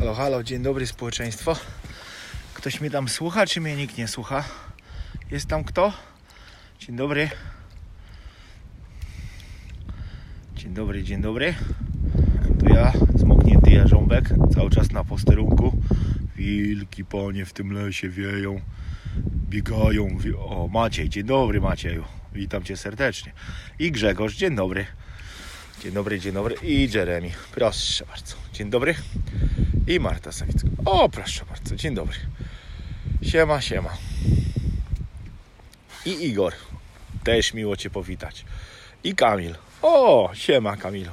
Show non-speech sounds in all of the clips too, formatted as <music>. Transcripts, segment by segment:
Halo, halo, dzień dobry społeczeństwo. Ktoś mnie tam słucha, czy mnie nikt nie słucha? Jest tam kto? Dzień dobry. Dzień dobry, dzień dobry. To ja, zmoknięty jarząbek, cały czas na posterunku. Wilki, panie, w tym lesie wieją, biegają. O, Maciej, dzień dobry Macieju. Witam cię serdecznie. I Grzegorz, dzień dobry. Dzień dobry, dzień dobry. I Jeremy, proszę bardzo. Dzień dobry. I Marta Sawicka. O, proszę bardzo, dzień dobry. Siema, siema. I Igor. Też miło Cię powitać. I Kamil. O, siema Kamilu.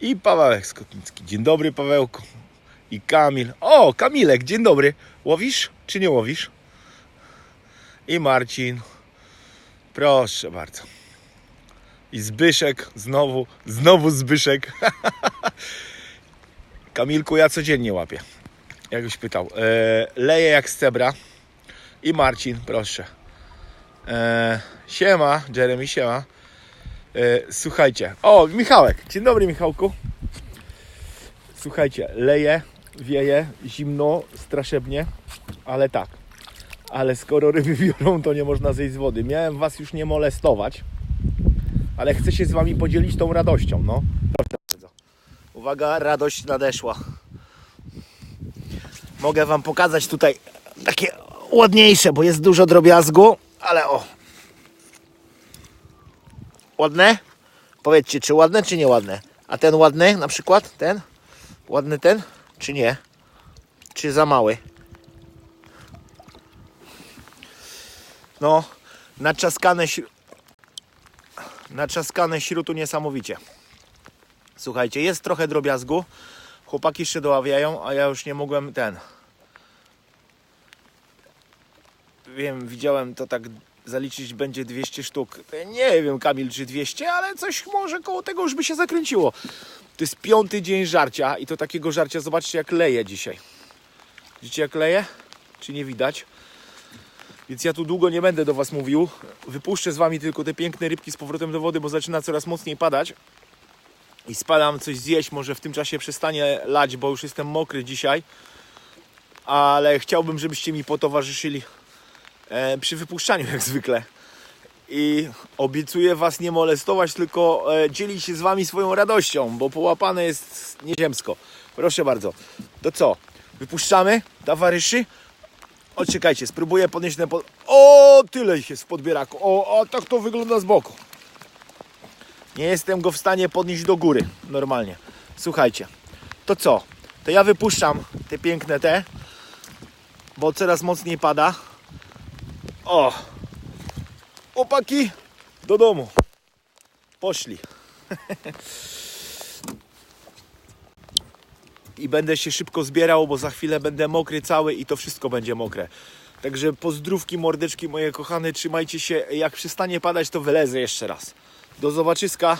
I Pawełek Skotnicki. Dzień dobry Pawełku. I Kamil. O, Kamilek, dzień dobry. Łowisz czy nie łowisz? I Marcin. Proszę bardzo. I Zbyszek, znowu, znowu Zbyszek. <laughs> Kamilku, ja codziennie łapię. Jakbyś pytał. E, leję jak z cebra. I Marcin, proszę. E, siema, Jeremy, siema. E, słuchajcie. O, Michałek. Dzień dobry, Michałku. Słuchajcie, leje, wieje, zimno, straszebnie, ale tak. Ale skoro ryby <laughs> biorą, to nie można zejść z wody. Miałem was już nie molestować, ale chcę się z wami podzielić tą radością, no. Proszę bardzo. Uwaga, radość nadeszła. Mogę wam pokazać tutaj takie ładniejsze, bo jest dużo drobiazgu, ale o. Ładne? Powiedzcie, czy ładne, czy nieładne? A ten ładny na przykład? Ten? Ładny ten? Czy nie? Czy za mały? No, naczaskane, śr- naczaskane śrutu niesamowicie. Słuchajcie, jest trochę drobiazgu. Chłopaki jeszcze doławiają, a ja już nie mogłem ten. Wiem, widziałem to tak zaliczyć będzie 200 sztuk. Nie wiem, Kamil, czy 200, ale coś może koło tego już by się zakręciło. To jest piąty dzień żarcia i to takiego żarcia, zobaczcie jak leje dzisiaj. Widzicie jak leje? Czy nie widać? Więc ja tu długo nie będę do Was mówił. Wypuszczę z Wami tylko te piękne rybki z powrotem do wody, bo zaczyna coraz mocniej padać. I spadam coś zjeść, może w tym czasie przestanie lać, bo już jestem mokry dzisiaj. Ale chciałbym, żebyście mi potowarzyszyli e, przy wypuszczaniu jak zwykle. I obiecuję Was nie molestować, tylko e, dzielić się z Wami swoją radością, bo połapane jest nieziemsko. Proszę bardzo. To co? Wypuszczamy, towarzyszy? O, czekajcie, spróbuję podnieść ten pod... O, tyle ich jest w podbieraku. O, a tak to wygląda z boku. Nie jestem go w stanie podnieść do góry normalnie. Słuchajcie, to co? To ja wypuszczam te piękne te, bo coraz mocniej pada. O! Opaki do domu. Poszli. <laughs> I będę się szybko zbierał, bo za chwilę będę mokry cały i to wszystko będzie mokre. Także pozdrówki, mordeczki moje kochane, trzymajcie się. Jak przestanie padać, to wylezę jeszcze raz. Do zobaczyska.